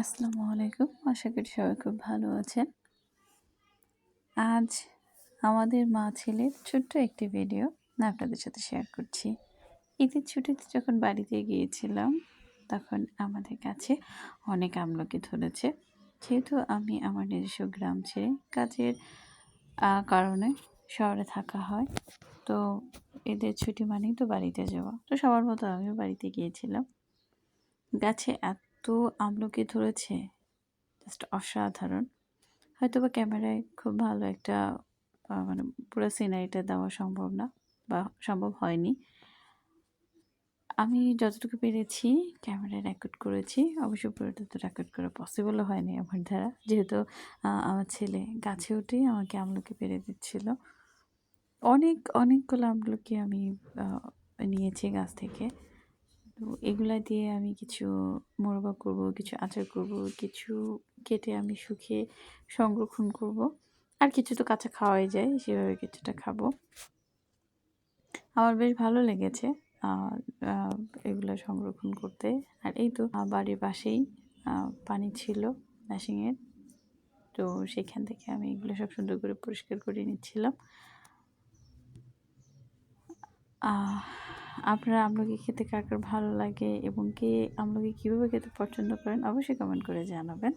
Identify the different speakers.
Speaker 1: আসসালামু আলাইকুম। আশা করি সবাই খুব ভালো আছেন। আজ আমাদের মা ছেলের ছোট্ট একটি ভিডিও আপনাদের সাথে শেয়ার করছি। ঈদের ছুটিতে যখন বাড়িতে গিয়েছিলাম, তখন আমাদের কাছে অনেক আমলকি ধরেছে। যেহেতু আমি আমার নিজস্ব গ্রাম ছেড়ে কাজের কারণে শহরে থাকা হয়, তো এদের ছুটি মানেই তো বাড়িতে যাওয়া। তো সবার মতো আমিও বাড়িতে গিয়েছিলাম। গাছে এত আমলকি ধরেছে। জাস্ট অসাধারণ। হয়তো বা ক্যামেরায় খুব ভালো একটা মানে পুরো সিনারিটা দেওয়া সম্ভব না বা সম্ভব হয়নি। আমি যতটুকু পেরেছি ক্যামেরায় রেকর্ড করেছি। অবশ্য পুরোটা তো রেকর্ড করা পসিবলও হয়নি আমার দ্বারা। যেহেতু আমার ছেলে গাছে উঠেই আমাকে আমলকি পেরে দিচ্ছিল। অনেক, অনেকগুলো আমলকি আমি নিয়েছি গাছ থেকে। তো এগুলা দিয়ে আমি কিছু মোরবা করব, কিছু আচার করব, কিছু কেটে আমি শুকিয়ে সংরক্ষণ করব। আর কিছু তো কাঁচা খাওয়াই যায়, সেভাবে কিছুটা খাব। আমার বেশ ভালো লেগেছে এগুলো সংরক্ষণ করতে। আর এই তো বাড়ির পাশেই পানি ছিল ম্যাশিংয়ের তো সেখান থেকে আমি এগুলো সব সুন্দর করে পরিষ্কার করে নিচ্ছিলাম। আপনারা আমলকি খেতে কাকার কার ভালো লাগে এবং কে আমলকি কীভাবে খেতে পছন্দ করেন, অবশ্যই কমেন্ট করে জানাবেন।